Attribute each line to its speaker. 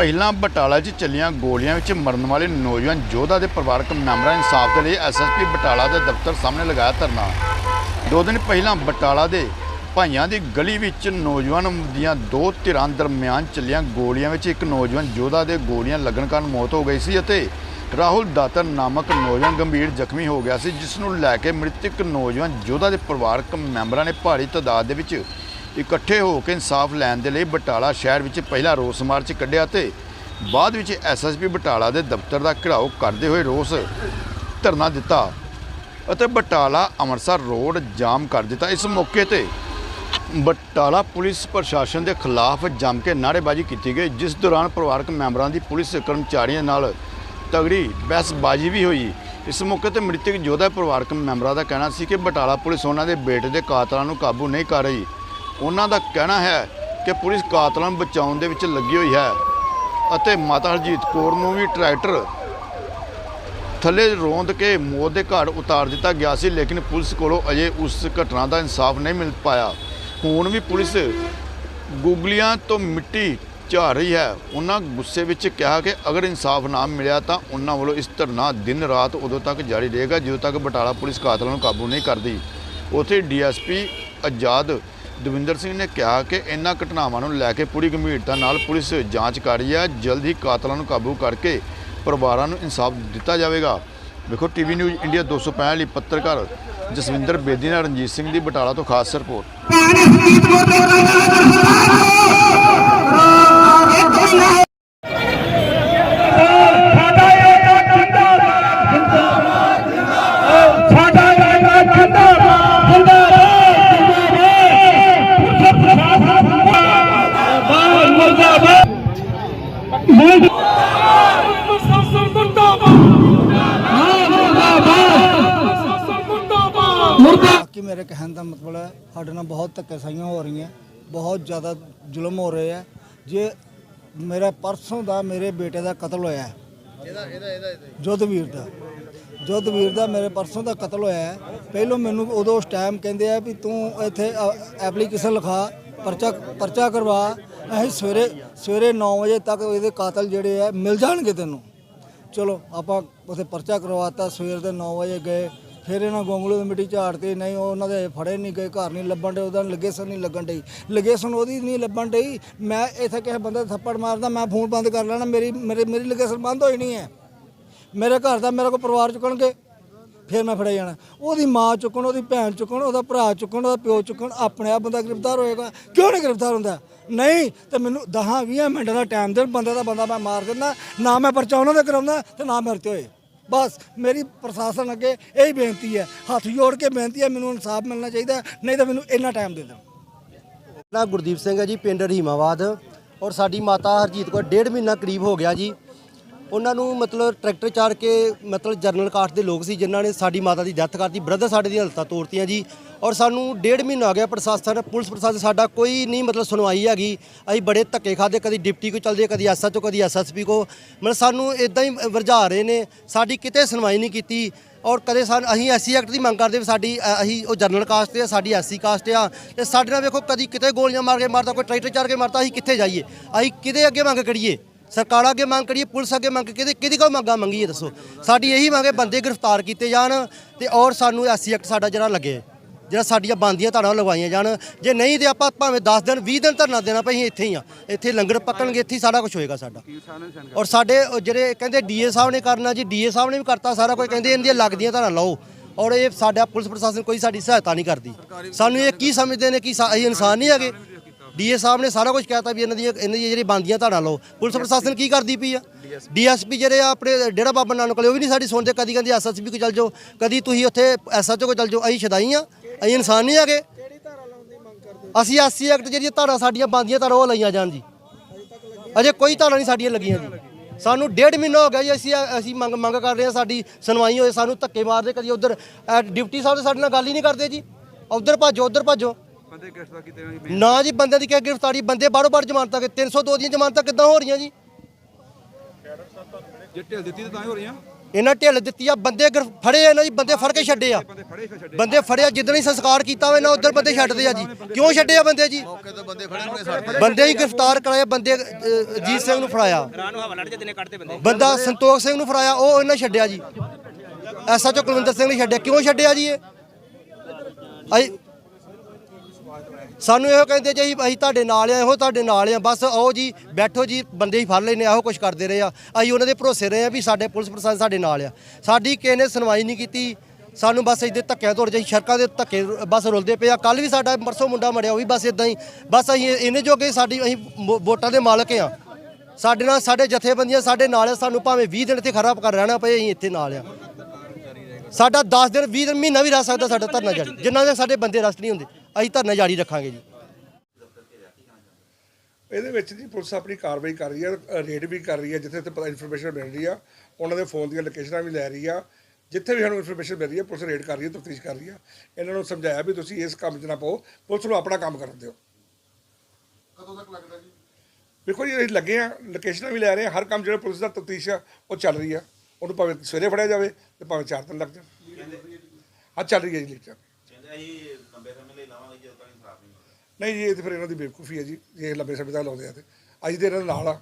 Speaker 1: ਪਹਿਲਾਂ ਬਟਾਲਾ 'ਚ ਚੱਲੀਆਂ ਗੋਲੀਆਂ ਵਿੱਚ ਮਰਨ ਵਾਲੇ ਨੌਜਵਾਨ ਯੋਧਾ ਦੇ ਪਰਿਵਾਰਕ ਮੈਂਬਰਾਂ ਇਨਸਾਫ ਦੇ ਲਈ ਐਸਐਸਪੀ ਬਟਾਲਾ ਦੇ ਦਫ਼ਤਰ ਸਾਹਮਣੇ ਲਗਾਇਆ ਧਰਨਾ। ਦੋ ਦਿਨ ਪਹਿਲਾਂ ਬਟਾਲਾ ਦੇ ਭਾਈਆਂ ਦੀ ਗਲੀ ਵਿੱਚ ਨੌਜਵਾਨ ਦੀਆਂ ਦੋ ਧਿਰਾਂ ਦਰਮਿਆਨ ਚੱਲੀਆਂ ਗੋਲੀਆਂ ਵਿੱਚ ਇੱਕ ਨੌਜਵਾਨ ਯੋਧਾ ਦੇ ਗੋਲੀਆਂ ਲੱਗਣ ਕਾਰਨ ਮੌਤ ਹੋ ਗਈ ਸੀ ਅਤੇ ਰਾਹੁਲ ਦਾਤਰ ਨਾਮਕ ਨੌਜਵਾਨ ਗੰਭੀਰ ਜ਼ਖਮੀ ਹੋ ਗਿਆ ਸੀ, ਜਿਸ ਨੂੰ ਲੈ ਕੇ ਮ੍ਰਿਤਕ ਨੌਜਵਾਨ ਯੋਧਾ ਦੇ ਪਰਿਵਾਰਕ ਮੈਂਬਰਾਂ ਨੇ ਭਾਰੀ ਤਾਦਾਦ ਦੇ ਵਿੱਚ ਇਕੱਠੇ ਹੋ ਕੇ ਇਨਸਾਫ ਲੈਣ ਦੇ ਲਈ ਬਟਾਲਾ ਸ਼ਹਿਰ ਵਿੱਚ ਪਹਿਲਾ ਰੋਸ ਮਾਰਚ ਕੱਢਿਆ ਤੇ ਬਾਅਦ ਵਿੱਚ ਐਸਐਸਪੀ ਬਟਾਲਾ ਦੇ ਦਫ਼ਤਰ ਦਾ ਘਿਰਾਓ ਕਰਦੇ ਹੋਏ ਰੋਸ ਧਰਨਾ ਦਿੱਤਾ ਅਤੇ ਬਟਾਲਾ ਅੰਮ੍ਰਿਤਸਰ ਰੋਡ ਜਾਮ ਕਰ ਦਿੱਤਾ। ਇਸ ਮੌਕੇ ਤੇ ਬਟਾਲਾ ਪੁਲਿਸ ਪ੍ਰਸ਼ਾਸਨ ਦੇ ਖਿਲਾਫ ਜੰਮ ਕੇ ਨਾਅਰੇਬਾਜ਼ੀ ਕੀਤੀ ਗਈ, ਜਿਸ ਦੌਰਾਨ ਪਰਿਵਾਰਕ ਮੈਂਬਰਾਂ ਦੀ ਪੁਲਿਸ ਕਰਮਚਾਰੀਆਂ ਨਾਲ ਤਗੜੀ ਬਹਿਸਬਾਜ਼ੀ ਵੀ ਹੋਈ। ਇਸ ਮੌਕੇ ਤੇ ਮ੍ਰਿਤਕ ਯੋਧਾ ਪਰਿਵਾਰਕ ਮੈਂਬਰਾਂ ਦਾ ਕਹਿਣਾ ਸੀ ਕਿ ਬਟਾਲਾ ਪੁਲਿਸ ਉਹਨਾਂ ਦੇ ਬੇਟੇ ਦੇ ਕਾਤਲਾਂ ਨੂੰ ਕਾਬੂ ਨਹੀਂ ਕਰ ਰਹੀ। ਉਹਨਾਂ ਦਾ ਕਹਿਣਾ ਹੈ ਕਿ ਪੁਲਿਸ ਕਾਤਲਾਂ ਨੂੰ ਬਚਾਉਣ ਦੇ ਵਿੱਚ ਲੱਗੀ ਹੋਈ ਹੈ ਅਤੇ ਮਾਤਾ ਹਰਜੀਤ ਕੌਰ ਨੂੰ ਵੀ ਟਰੈਕਟਰ ਥੱਲੇ ਰੋਂਦ ਕੇ ਮੌਤ ਦੇ ਘਾਟ ਉਤਾਰ ਦਿੱਤਾ ਗਿਆ ਸੀ, ਲੇਕਿਨ ਪੁਲਿਸ ਕੋਲੋਂ ਅਜੇ ਉਸ ਘਟਨਾ ਦਾ ਇਨਸਾਫ ਨਹੀਂ ਮਿਲ ਪਾਇਆ। ਹੁਣ ਵੀ ਪੁਲਿਸ ਗੁਗਲੀਆਂ ਤੋਂ ਮਿੱਟੀ ਝਾੜ ਰਹੀ ਹੈ। ਉਹਨਾਂ ਗੁੱਸੇ ਵਿੱਚ ਕਿਹਾ ਕਿ ਅਗਰ ਇਨਸਾਫ ਨਾ ਮਿਲਿਆ ਤਾਂ ਉਹਨਾਂ ਵੱਲੋਂ ਇਸ ਧਰਨਾ ਦਿਨ ਰਾਤ ਉਦੋਂ ਤੱਕ ਜਾਰੀ ਰਹੇਗਾ, ਜਦੋਂ ਤੱਕ ਬਟਾਲਾ ਪੁਲਿਸ ਕਾਤਲਾਂ ਨੂੰ ਕਾਬੂ ਨਹੀਂ ਕਰਦੀ। ਉੱਥੇ ਡੀਐਸਪੀ ਆਜ਼ਾਦ ਦਵਿੰਦਰ ਸਿੰਘ ਨੇ ਕਿਹਾ ਕਿ ਇਹਨਾਂ ਘਟਨਾਵਾਂ ਨੂੰ ਲੈ ਕੇ ਪੂਰੀ ਗੰਭੀਰਤਾ ਨਾਲ ਪੁਲਿਸ ਜਾਂਚ ਕਰ ਰਹੀ ਹੈ। ਜਲਦ ਹੀ ਕਾਤਲਾਂ ਨੂੰ ਕਾਬੂ ਕਰਕੇ ਪਰਿਵਾਰਾਂ ਨੂੰ ਇਨਸਾਫ ਦਿੱਤਾ ਜਾਵੇਗਾ। ਵੇਖੋ, ਟੀਵੀ ਨਿਊਜ਼ ਇੰਡੀਆ 265 ਲਈ ਪੱਤਰਕਾਰ ਜਸਵਿੰਦਰ ਬੇਦੀ ਨਾਲ ਰਣਜੀਤ ਸਿੰਘ ਦੀ ਬਟਾਲਾ ਤੋਂ ਖਾਸ ਰਿਪੋਰਟ।
Speaker 2: ਬਾਕੀ ਮੇਰੇ ਕਹਿਣ ਦਾ ਮਤਲਬ ਹੈ ਸਾਡੇ ਨਾਲ ਬਹੁਤ ਧੱਕੇਸ਼ਾਹੀਆਂ ਹੋ ਰਹੀਆਂ ਬਹੁਤ ਜ਼ਿਆਦਾ ਜ਼ੁਲਮ ਹੋ ਰਹੇ ਆ। ਜੇ ਮੇਰਾ ਪਰਸੋਂ ਦਾ ਮੇਰੇ ਬੇਟੇ ਦਾ ਕਤਲ ਹੋਇਆ ਹੈ ਇਹਦਾ ਇਹਦਾ ਇਹਦਾ ਜੋਧਵੀਰ ਦਾ ਜੋਧਵੀਰ ਦਾ ਮੇਰੇ ਪਰਸੋਂ ਦਾ ਕਤਲ ਹੋਇਆ ਹੈ ਪਹਿਲੋਂ ਮੈਨੂੰ ਉਦੋਂ ਉਸ ਟਾਈਮ ਕਹਿੰਦੇ ਆ ਵੀ ਤੂੰ ਇੱਥੇ ਐਪਲੀਕੇਸ਼ਨ ਲਿਖਾ ਪਰਚਾ ਪਰਚਾ ਕਰਵਾ ਅਸੀਂ ਸਵੇਰੇ ਸਵੇਰੇ 9 ਵਜੇ ਤੱਕ ਇਹਦੇ ਕਾਤਲ ਜਿਹੜੇ ਆ ਮਿਲ ਜਾਣਗੇ ਤੈਨੂੰ। ਚਲੋ ਆਪਾਂ ਉਥੇ ਪਰਚਾ ਕਰਵਾਤਾ ਸਵੇਰ ਦੇ 9 ਵਜੇ ਗਏ ਫਿਰ ਇਹਨਾਂ ਗੋਂਗਲੂ ਦੀ ਮਿੱਟੀ ਝਾੜਤੀ ਨਹੀਂ ਉਹਨਾਂ ਦੇ ਫੜੇ ਨਹੀਂ ਗਏ, ਘਰ ਨਹੀਂ ਲੱਭਣ ਡੇ ਉਹਦਾ ਲੋਕੇਸ਼ਨ ਨਹੀਂ ਲੱਗਣ ਡਈ। ਲੋਕੇਸ਼ਨ ਉਹਦੀ ਨਹੀਂ ਲੱਭਣ ਡਈ। ਮੈਂ ਇੱਥੇ ਕਿਸੇ ਬੰਦੇ ਥੱਪੜ ਮਾਰਦਾ, ਮੈਂ ਫੋਨ ਬੰਦ ਕਰ ਲੈਣਾ, ਮੇਰੀ, ਮੇਰੇ, ਮੇਰੀ ਲੋਕੇਸ਼ਨ ਬੰਦ ਹੋਈ ਨਹੀਂ ਹੈ। ਮੇਰੇ ਘਰ ਦਾ, ਮੇਰੇ ਕੋਈ ਪਰਿਵਾਰ ਚੁੱਕਣਗੇ ਫਿਰ ਮੈਂ ਫੜਿਆ ਜਾਣਾ। ਉਹਦੀ ਮਾਂ ਚੁੱਕਣ, ਉਹਦੀ ਭੈਣ ਚੁੱਕਣ, ਉਹਦਾ ਭਰਾ ਚੁੱਕਣ, ਉਹਦਾ ਪਿਓ ਚੁੱਕਣ, ਆਪਣੇ ਆਪ ਬੰਦਾ ਗ੍ਰਿਫਤਾਰ ਹੋਏਗਾ। ਕਿਉਂ ਨਹੀਂ ਗ੍ਰਿਫਤਾਰ ਹੁੰਦਾ? ਨਹੀਂ, ਤੇ ਮੈਨੂੰ 10 20 ਮਿੰਟਾਂ ਦਾ ਟਾਈਮ ਦੇਣ, ਬੰਦੇ ਦਾ ਬੰਦਾ ਮੈਂ ਮਾਰ ਦਿੰਦਾ, ਨਾ ਮੈਂ ਪਰਚਾ ਉਹਨਾਂ ਦੇ ਕਰਾਉਂਦਾ ਤੇ ਨਾ ਮੇਰੇ ਤੇ ਹੋਏ। ਬਸ ਮੇਰੀ ਪ੍ਰਸ਼ਾਸਨ ਅੱਗੇ ਇਹੀ ਬੇਨਤੀ ਹੈ, ਹੱਥ ਜੋੜ ਕੇ ਬੇਨਤੀ ਹੈ, ਮੈਨੂੰ ਇਨਸਾਫ ਮਿਲਣਾ ਚਾਹੀਦਾ ਨਹੀਂ ਤਾਂ ਮੈਨੂੰ ਇੰਨਾ ਟਾਈਮ ਦੇ ਦਿਓ।
Speaker 3: ਨਾ ਗੁਰਦੀਪ ਸਿੰਘ ਹੈ ਜੀ, ਪਿੰਡ ਰੀਮਾਵਾਦ ਔਰ ਸਾਡੀ ਮਾਤਾ ਹਰਜੀਤ ਕੌਰ ਡੇਢ ਮਹੀਨਾ ਕਰੀਬ ਹੋ ਗਿਆ ਜੀ। ਉਹਨਾਂ ਨੂੰ ਮਤਲਬ ਟਰੈਕਟਰ ਚਾੜ ਕੇ ਮਤਲਬ ਜਰਨਲ ਕਾਸਟ ਦੇ ਲੋਕ ਸੀ ਜਿਨ੍ਹਾਂ ਨੇ ਸਾਡੀ ਮਾਤਾ ਦੀ ਡੈਥ ਕਰਤੀ ਬ੍ਰਦਰ ਸਾਡੇ ਦੀਆਂ ਹਲਤਾਂ ਤੋੜਤੀਆਂ ਜੀ। ਔਰ ਸਾਨੂੰ ਡੇਢ ਮਹੀਨਾ ਹੋ ਗਿਆ ਪ੍ਰਸ਼ਾਸਨ, ਪੁਲਿਸ ਪ੍ਰਸ਼ਾਸਨ ਸਾਡਾ ਕੋਈ ਨਹੀਂ ਮਤਲਬ ਸੁਣਵਾਈ ਹੈਗੀ। ਅਸੀਂ ਬੜੇ ਧੱਕੇ ਖਾਦੇ ਕਦੀ ਡਿਪਟੀ ਕੋ ਚਲਦੇ, ਕਦੀ ਐਸਐਚਓ ਕਦੀ ਐਸਐਸਪੀ ਕੋ ਮਤਲਬ ਸਾਨੂੰ ਇਦਾਂ ਹੀ ਵਰਜਾ ਰਹੇ ਨੇ, ਸਾਡੀ ਕਿਤੇ ਸੁਣਵਾਈ ਨਹੀਂ ਕੀਤੀ। ਔਰ ਕਦੇ ਸਾਨੂੰ, ਅਸੀਂ ਐਸਸੀ ਐਕਟ ਦੀ ਮੰਗ ਕਰਦੇ ਵੀ ਸਾਡੀ ਅਸੀਂ ਉਹ ਜਰਨਲ ਕਾਸਟ ਤੇ ਆ, ਸਾਡੀ ਐਸਸੀ ਕਾਸਟ ਆ। ਤੇ ਸਾਡੇ ਨਾਲ ਵੇਖੋ ਕਦੀ ਕਿਤੇ ਗੋਲੀਆਂ ਮਾਰ ਕੇ ਮਾਰਦਾ ਕੋਈ ਟਰੈਕਟਰ ਚਾਰ ਕੇ ਮਾਰਦਾ ਅਸੀਂ ਕਿੱਥੇ ਜਾਈਏ? ਅਸੀਂ ਕਿਤੇ ਅੱਗੇ ਮੰਗ ਕਰੀਏ? ਸਰਕਾਰਾਂ ਅੱਗੇ ਮੰਗ ਕਰੀਏ, ਪੁਲਿਸ ਅੱਗੇ ਮੰਗ ਕਿਹਦੇ ਕਿਹਦੀ ਕੋ ਮੰਗਾਂ ਮੰਗੀਏ ਦੱਸੋ? ਸਾਡੀ ਇਹੀ ਮੰਗ ਹੈ ਬੰਦੇ ਗ੍ਰਿਫਤਾਰ ਕੀਤੇ ਜਾਣ ਤੇ ਔਰ ਸਾਨੂੰ ਐਸੀ ਐਕਟ ਸਾਡਾ ਜਿਹੜਾ ਲੱਗੇ, ਜਿਹੜਾ ਸਾਡੀਆਂ ਬੰਦੀਆਂ ਧਾਰਾਂ ਲਗਵਾਈਆਂ ਜਾਣ। ਜੇ ਨਹੀਂ ਤੇ ਆਪਾਂ ਭਾਵੇਂ 10 ਦਿਨ 20 ਦਿਨ ਧਰਨਾ ਦੇਣਾ ਪਈ ਇੱਥੇ ਹੀ ਆ। ਇੱਥੇ ਲੰਗਰ ਪੱਕਣਗੇ, ਇੱਥੇ ਹੀ ਸਾਰਾ ਕੁਝ ਹੋਏਗਾ ਸਾਡਾ। ਔਰ ਸਾਡੇ ਜਿਹੜੇ ਕਹਿੰਦੇ ਡੀਏ ਸਾਹਿਬ ਨੇ ਕਰਨਾ ਜੀ ਡੀਏ ਸਾਹਿਬ ਨੇ ਵੀ ਕਰਤਾ ਸਾਰਾ ਕੁਝ ਕਹਿੰਦੇ ਇਹਨਾਂ ਦੀਆਂ ਲੱਗਦੀਆਂ ਧਾਰਾਂ ਲਾਓ। ਔਰ ਇਹ ਸਾਡਾ ਪੁਲਿਸ ਪ੍ਰਸ਼ਾਸਨ ਕੋਈ ਸਾਡੀ ਸਹਾਇਤਾ ਨਹੀਂ ਕਰਦੀ। ਸਾਨੂੰ ਇਹ ਕੀ ਸਮਝਦੇ ਨੇ ਕਿ ਸਾ- ਅਸੀਂ ਇਨਸਾਨ ਨਹੀਂ ਹੈਗੇ। ਡੀਏ ਸਾਹਿਬ ਨੇ ਸਾਰਾ ਕੁਝ ਕਹਿਤਾ ਵੀ ਇਹਨਾਂ ਦੀਆਂ ਇਹਨਾਂ ਦੀਆਂ ਜਿਹੜੀ ਬੰਦੀਆਂ ਧਾਰਾਂ ਲਾਓ। ਪੁਲਿਸ ਪ੍ਰਸ਼ਾਸਨ ਕੀ ਕਰਦੀ ਪਈ ਆ? ਡੀਐਸਪੀ। ਜਿਹੜੇ ਆ ਆਪਣੇ ਡੇਰਾ ਬਾਬਾ ਨਾਨਕ ਵਾਲੇ ਉਹ ਵੀ ਨਹੀਂ ਸਾਡੀ ਸੁਣਦੇ ਕਦੀ ਕਹਿੰਦੇ ਐਸਐਸਪੀ ਕੋ ਚੱਲ ਜਾਓ ਕਦੀ ਤੁਸੀਂ ਉੱਥੇ ਐਸਐਚਓ ਕੋ ਚੱਲ ਜਾਓ ਅਸੀਂ ਛਦਾਈ ਆ ਅਸੀਂ ਇਨਸਾਨ ਨਹੀਂ ਹੈਗੇ। ਅਸੀਂ ਐਸਸੀ ਐਕਟ ਜਿਹੜੀਆਂ ਧਾਰਾਂ ਸਾਡੀਆਂ ਬੰਦੀਆਂ ਧਾਰਾਂ ਉਹ ਲਈਆਂ ਜਾਣ ਜੀ। ਅਜੇ ਕੋਈ ਧਾਰਾਂ ਨਹੀਂ ਸਾਡੀਆਂ ਲੱਗੀਆਂ ਜੀ। ਸਾਨੂੰ ਡੇਢ ਮਹੀਨਾ ਹੋ ਗਿਆ ਜੀ ਅਸੀਂ ਅਸੀਂ ਮੰਗ ਮੰਗ ਕਰ ਰਹੇ ਹਾਂ ਸਾਡੀ ਸੁਣਵਾਈ ਹੋਏ ਸਾਨੂੰ ਧੱਕੇ ਮਾਰਦੇ ਕਦੀ ਉਧਰ ਡਿਊਟੀ ਸਾਹਿਬ ਸਾਡੇ ਨਾਲ ਗੱਲ ਹੀ ਨਹੀਂ ਕਰਦੇ ਜੀ। ਉਧਰ ਭੱਜੋ ਉਧਰ ਭੱਜੋ।
Speaker 4: ਬੰਦੇ ਗ੍ਰਿਫਤਾਰ ਕੀਤੇ ਹੋਏ ਨੇ
Speaker 3: ਨਾ ਜੀ ਬੰਦੇ ਦੀ ਕਿਹ ਗ੍ਰਿਫਤਾਰੀ? ਬੰਦੇ ਬਾਰੋ ਬਾਰ ਜ਼ਮਾਨਤਾਂ ਕਿ 302 ਦੀਆਂ ਜ਼ਮਾਨਤਾਂ ਕਿੱਦਾਂ ਹੋ ਰਹੀਆਂ ਜੀ?
Speaker 4: ਜੇ ਢਿੱਲ ਦਿੱਤੀ ਤਾਂ ਤਾਂ ਹੀ ਹੋ ਰਹੀਆਂ।
Speaker 3: ਇਹਨਾਂ ਢਿੱਲ ਦਿੱਤੀ ਆ ਬੰਦੇ ਗ੍ਰਿਫ- ਫੜੇ ਆ ਇਹਨਾਂ ਜੀ ਬੰਦੇ ਫੜ ਕੇ ਛੱਡੇ ਆ।
Speaker 4: ਬੰਦੇ ਫੜੇ ਫਿਰ ਛੱਡੇ
Speaker 3: ਬੰਦੇ ਫੜਿਆ ਜਿੱਦਣ ਹੀ ਸੰਸਕਾਰ ਕੀਤਾ ਹੋਇਆ ਨਾ ਉਧਰ ਬੰਦੇ ਛੱਡਦੇ ਆ ਜੀ। ਕਿਉਂ ਛੱਡੇ ਆ ਬੰਦੇ ਜੀ? ਬੰਦੇ ਹੀ ਗ੍ਰਿਫਤਾਰ ਕਰਾਏ ਬੰਦੇ ਅ, ਅਜੀਤ ਸਿੰਘ ਨੂੰ ਫੜਾਇਆ। ਬੰਦਾ। ਸੰਤੋਖ ਸਿੰਘ ਨੂੰ ਫੜਾਇਆ ਉਹ ਇਹਨਾਂ ਛੱਡਿਆ ਜੀ। ਐਸਐਚਓ ਕੁਲਵਿੰਦਰ ਸਿੰਘ ਨੇ ਛੱਡਿਆ। ਕਿਉਂ ਛੱਡਿਆ ਜੀ ਇਹ? ਅਸੀਂ ਸਾਨੂੰ ਇਹੋ ਕਹਿੰਦੇ ਜੀ, ਅਸੀਂ ਤੁਹਾਡੇ ਨਾਲ ਆ, ਇਹੋ ਤੁਹਾਡੇ ਨਾਲ ਆ। ਬਸ ਆਓ ਜੀ, ਬੈਠੋ ਜੀ, ਬੰਦੇ ਹੀ ਫੜ ਲੈਨੇ ਇਹੋ ਕੁਝ ਕਰਦੇ ਰਹੇ ਆ। ਅਸੀਂ ਉਹਨਾਂ ਦੇ ਭਰੋਸੇ ਰਹੇ ਆ ਵੀ ਸਾਡੇ ਪੁਲਿਸ ਪ੍ਰਸ਼ਾਸਨ ਸਾਡੇ ਨਾਲ ਆ। ਸਾਡੀ ਕਿਸੇ ਨੇ ਸੁਣਵਾਈ ਨਹੀਂ ਕੀਤੀ। ਸਾਨੂੰ ਬਸ ਇਹਦੇ ਧੱਕਿਆਂ ਤੋੜ ਜਾਈ, ਸੜਕਾਂ ਦੇ ਧੱਕੇ ਬਸ ਰੁਲਦੇ ਪਏ ਆ। ਕੱਲ ਵੀ ਸਾਡਾ ਪਰਸੋਂ ਮੁੰਡਾ ਮਰਿਆ, ਉਹ ਵੀ ਬਸ ਇਦਾਂ ਹੀ। ਬਸ ਅਸੀਂ ਇਹਨੇ ਜੋਗੇ ਸਾਡੀ ਅਸੀਂ ਵੋਟਾਂ ਦੇ ਮਾਲਕ ਆ। ਸਾਡੇ ਨਾਲ ਸਾਡੇ ਜਥੇਬੰਦੀਆਂ ਸਾਡੇ ਨਾਲ ਆ, ਸਾਨੂੰ ਭਾਵੇਂ 20 ਦਿਨ ਇੱਥੇ ਖਰਾਬ ਕਰ ਰਹਿਣਾ ਪਏ, ਅਸੀਂ ਇੱਥੇ ਨਾਲ ਆ। ਸਾਡਾ 10 ਦਿਨ 20 ਦਿਨ, ਮਹੀਨਾ ਵੀ ਰਹਿ ਸਕਦਾ ਸਾਡਾ ਧਰਨਾ ਜਾਰੀ। ਜਿੰਨਾ ਦੇ ਸਾਡੇ ਬੰਦੇ ਰਸਟ ਨਹੀਂ ਹੁੰਦੇ। ਅਸੀਂ ਧਰਨਾ ਜਾਰੀ ਰੱਖਾਂਗੇ ਜੀ।
Speaker 5: ਇਹਦੇ ਵਿੱਚ ਜੀ ਪੁਲਿਸ ਆਪਣੀ ਕਾਰਵਾਈ ਕਰ ਰਹੀ ਹੈ ਰੇਡ ਵੀ ਕਰ ਰਹੀ ਹੈ ਜਿੱਥੇ ਤੇ ਇਨਫੋਰਮੇਸ਼ਨ ਮਿਲ ਰਹੀ ਆ। ਉਹਨਾਂ ਦੇ ਫੋਨ ਦੀਆਂ ਲੋਕੇਸ਼ਨਾਂ ਵੀ ਲੈ ਰਹੀ ਆ। ਜਿੱਥੇ ਵੀ ਸਾਨੂੰ ਇਨਫੋਰਮੇਸ਼ਨ ਮਿਲ ਰਹੀ ਹੈ ਪੁਲਿਸ ਰੇਡ ਕਰ ਰਹੀ ਹੈ ਤਫਤੀਸ਼ ਕਰ ਰਹੀ ਆ। ਇਹਨਾਂ ਨੂੰ ਸਮਝਾਇਆ ਵੀ ਤੁਸੀਂ ਇਸ ਕੰਮ 'ਚ ਨਾ ਪਾਓ। ਪੁਲਿਸ ਨੂੰ ਆਪਣਾ ਕੰਮ ਕਰਨ ਦਿਓ।
Speaker 4: ਕਦੋਂ ਤੱਕ ਲੱਗਦਾ ਜੀ?
Speaker 5: ਵੇਖੋ ਜੀ ਅਸੀਂ ਲੱਗੇ ਆ ਲੋਕੇਸ਼ਨਾਂ ਵੀ ਲੈ ਰਹੇ ਆ। ਹਰ ਕੰਮ ਜਿਹੜਾ ਪੁਲਿਸ ਦਾ ਤਫਤੀਸ਼ ਆ ਉਹ ਚੱਲ ਰਹੀ ਆ। ਉਹਨੂੰ ਭਾਵੇਂ ਸਵੇਰੇ ਫੜਿਆ ਜਾਵੇ ਤੇ ਭਾਵੇਂ ਚਾਰ ਦਿਨ ਲੱਗ ਜਾਣ। ਹਾਂ ਚੱਲ ਰਹੀ ਹੈ ਜੀ ਲੀਚਰ ਨਹੀਂ ਜੀ, ਇਹ ਤੇ ਫਿਰ ਇਹਨਾਂ ਦੀ ਬੇਵਕੂਫੀ ਹੈ ਜੀ ਜੇ ਇਹ ਲੰਬੇ ਸਮੇਂ ਤੱਕ ਲਾਉਂਦੇ ਆ ਤੇ। ਅੱਜ ਦੇ ਇਹਨਾਂ ਦੇ ਨਾਲ ਆ।